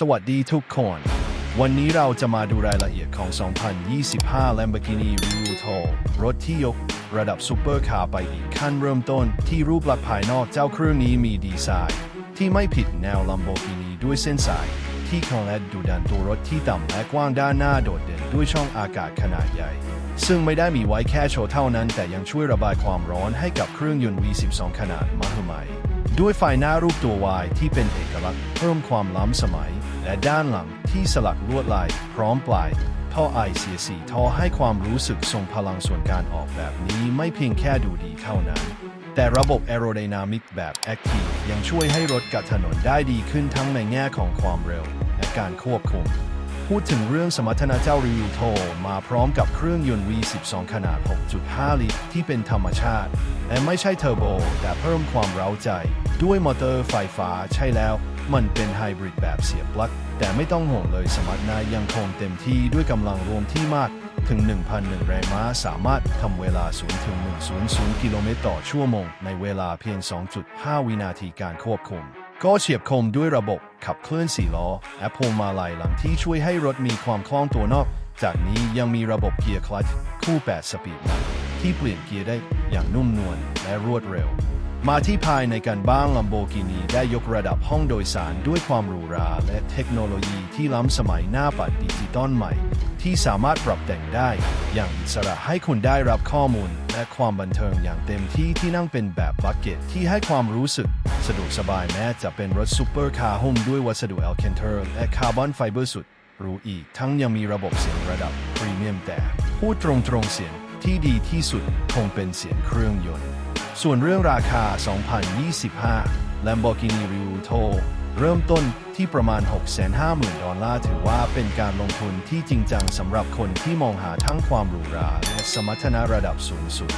สวัสดีทุกคน วันนี้เราจะมาดูรายละเอียดของ 2025 Lamborghini Revuelto รถที่ยกระดับซูเปอร์คาร์ไปอีกขั้นเริ่มต้นที่รูปลักษณ์ภายนอกเจ้าเครื่องนี้มีดีไซน์ ที่ไม่ผิดแนว Lamborghini ด้วยเส้นสาย ที่แข็งและดูดันตัวรถที่ต่ำและกว้างด้านหน้าโดดเด่นด้วยช่องอากาศขนาดใหญ่ ซึ่งไม่ได้มีไว้แค่โชว์เท่านั้น แต่ยังช่วยระบายความร้อนให้กับเครื่องยนต์ V12 ขนาดมหึมา ด้วยไฟหน้ารูปตัว Y ที่เป็นเอกลักษณ์เพิ่มความล้ำสมัย และด้านหลังที่สลักลวดลาย พร้อมปลายท่อไอเสียสีท่อให้ความรู้สึกทรงพลังส่วนการออกแบบนี้ไม่เพียงแค่ดูดีเท่านั้น แต่ระบบ Aerodynamic แบบ Active ยังช่วยให้รถกับถนนได้ดีขึ้นทั้งในแง่ของความเร็ว และการควบคุม พูดถึงเรื่องสมรรถนะเจ้ารีวิวโทมาพร้อมกับเครื่องยนต์ V12 ขนาด 6.5 ลิตร ที่เป็นธรรมชาติ และไม่ใช่เทอร์โบแต่เพิ่มความเร้าใจ ด้วยมอเตอร์ไฟฟ้าใช่แล้ว มันเป็นไฮบริดแบบเสียบปลั๊กแต่ไม่ต้องห่วงเลยสมรรถนะยังคงเต็มที่ด้วยกำลังรวมที่มากถึง 1,001 แรงม้า สามารถทำเวลา 0 ถึง 100 กิโลเมตรต่อชั่วโมง ในเวลาเพียง 2.5 วินาทีการควบคุม ก็เฉียบคมด้วยระบบขับเคลื่อน4ล้อและพวงมาลัยหลังที่ช่วยให้รถมีความคล่องตัวนอก จากนี้ยังมีระบบเกียร์คลัตช์คู่ 8 สปีดที่เปลี่ยนเกียร์ได้ อย่างนุ่มนวลและรวดเร็ว มาที่ภายในกันบ้าง Lamborghini ได้ยกระดับห้องโดยสารด้วยความหรูหราและเทคโนโลยีที่ล้ำสมัยหน้าปัดดิจิตอลใหม่ ที่สามารถปรับแต่งได้ อย่างอิสระให้คุณได้รับข้อมูล และความบันเทิงอย่างเต็มที่ที่นั่งเป็นแบบบักเก็ตที่ให้ความรู้สึก สะดวกสบายแม้จะเป็นรถซูเปอร์คาร์หุ้มด้วยวัสดุ Alcantara และคาร์บอนไฟเบอร์สุดหรูอีกทั้งยังมีระบบเสียงระดับพรีเมียมแต่พูดตรงๆเสียง ที่ดีที่สุดคงเป็นเสียงเครื่องยนต์ ส่วนเรื่องราคา 2025 Lamborghini Revuelto เริ่มต้นที่ประมาณ 650,000 ดอลลาร์ ถือว่าเป็นการลงทุนที่จริงจังสำหรับคนที่มองหาทั้งความหรูหราและสมรรถนะระดับสูงสุด